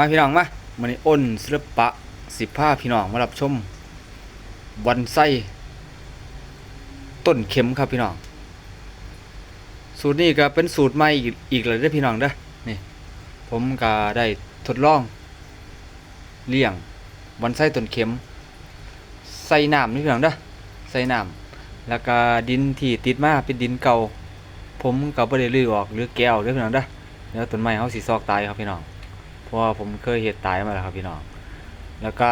มาพี่น้องมามันนี้อ้นศิลปะสิบผ้าพี่น้องมารับชมวันไส้ต้นเข็มครับพี่น้อง สูตรนี้ก็เป็นสูตรใหม่อีกเลยเด้อพี่น้องเด้อนี่ผมก็ได้ทดลองเลี้ยงวันไส้ต้นเข็ม ใส่น้ำนี่พี่น้องเด้อใส่น้ำแล้วก็ดินที่ติดมาเป็นดินเก่า ผมก็บ่ได้ลื้อออกหรือแก้วเด้อพี่น้องเด้อเดี๋ยวต้นไม้เฮาสิซอกตายครับพี่น้อง เพราะว่าผมเคยเห็ดตายมาแล้วครับพี่น้อง แล้วก็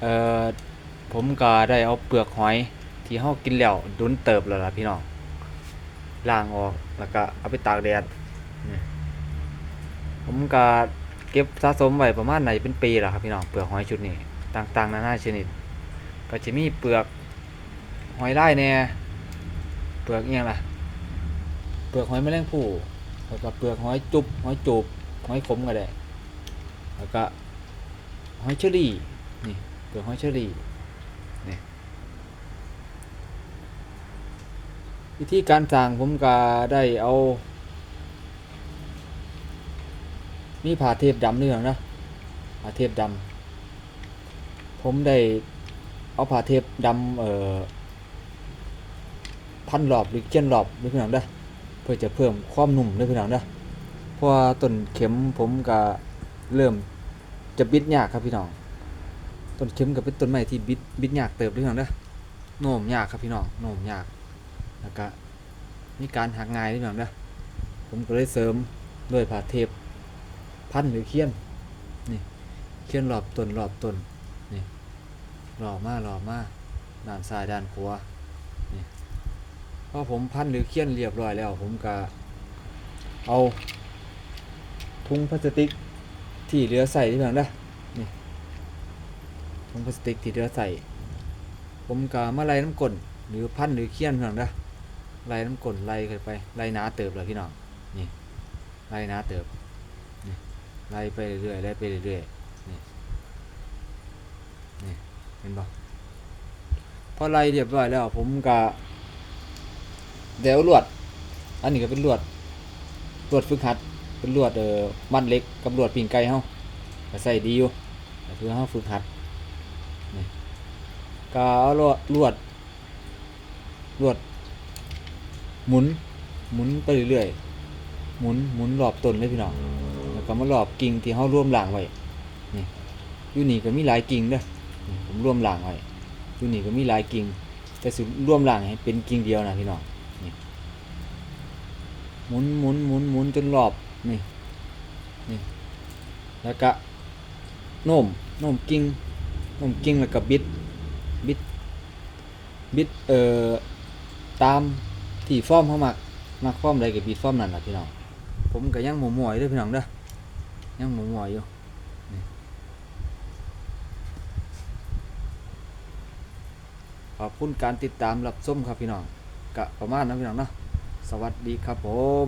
เอ่อผมก็ได้เอาเปลือกหอยที่เฮากินแล้วดุนเติบแล้วล่ะพี่น้องล้างออกแล้วก็เอาไปตากแดดผมก็เก็บสะสมไว้ประมาณไหนเป็นปีแล้วครับพี่น้องเปลือกหอยชุดนี้ต่างๆนานาชนิด ก็จะมีเปลือกหอยลายแน่เปลือกเอียงล่ะ เปลือกหอยแมลงภู่แล้วก็เปลือกหอยจุบหอยจูบ อยขมก็ได้ แล้วก็หอยเชอรี่นี่เปลือกหอยเชอรี่นี่วิธีการสั่งผมก็ได้เอา มีผ่าเทปดำนี่หรอนะผ่าเทปดำผมได้เอาผ่าเทปดำเอ่อพันรอบหรือเจียนรอบด้วยพี่น้องเด้อเพื่อจะเพิ่มความนุ่มด้วยพี่น้องเด้อ ราะว่าต้นเข็มผมก็เริ่มจะบิดยากครับพี่น้อง ต้นเข็มก็เป็นต้นไม้ที่บิดบิดยากเติบด้วยน้องเด้อโน้มยากครับพี่น้องโน้มยากแล้วก็มีการหักง่ายด้วยน้องเด้อผมก็เลยเสริมด้วยผ่าเทปพันหรือเคียนนี่เคียนรอบต้นรอบต้นนี่รอบมารอบมาด้านซ้ายด้านขวานี่พอผมพันหรือเคียนเรียบร้อยแล้ว ผมก็เอา ถุงพลาสติกที่เหลือใส่ที่เพียงนะนี่ถุงพลาสติกที่เหลือใส่ผมกามาไล่น้ำกลนหรือพันหรือเคี่ยนเพียงนะไล่น้ำกลนไล่ไปไล่หนาเติบเลยพี่น้องนี่ไล่หนาเติบนี่ไล่ไปเรื่อยๆไล่ไปเรื่อยๆนี่นี่เห็นปะพอไล่เรียบร้อยแล้วผมกะเดี๋ยวลวด อันนี้ก็เป็นลวดลวดฝึกหัด เป็นลวดเอ่อมัดเล็กกับลวดปิ่งไก่เฮาก็ใส่ดีอยู่ก็คือเฮาฝึกหัดนี่ก็เอาลวดลวดลวด หมุนหมุนไปเรื่อยๆหมุนหมุนรอบต้นเลยพี่น้องแล้วก็มารอบกิ่งที่เฮาร่วมหลางไว้นี่อยู่นี่ก็มีหลายกิ่งเด้อผมร่วมหลางไว้อยู่นี่ก็มีหลายกิ่งแต่สิร่วมหลางให้เป็นกิ่งเดียวนะพี่น้องหมุนหมุนหมุนหมุนจนรอบ นี่นี่แล้วก็โน้มโน้มกิ่งโน้มกิ่งแล้วก็บิดบิดบิดเอ่อตามที่ฟอร์มเขามักมักฟอร์มใดก็บิดฟอร์มนั่นแหละพี่น้องผมก็ยังหมหมวยด้วยพี่น้องเด้อยังหมหมวยอยู่ขอบคุณการติดตามรับชมครับพี่น้องกะประมาณนั้นพี่น้องเนาะสวัสดีครับผม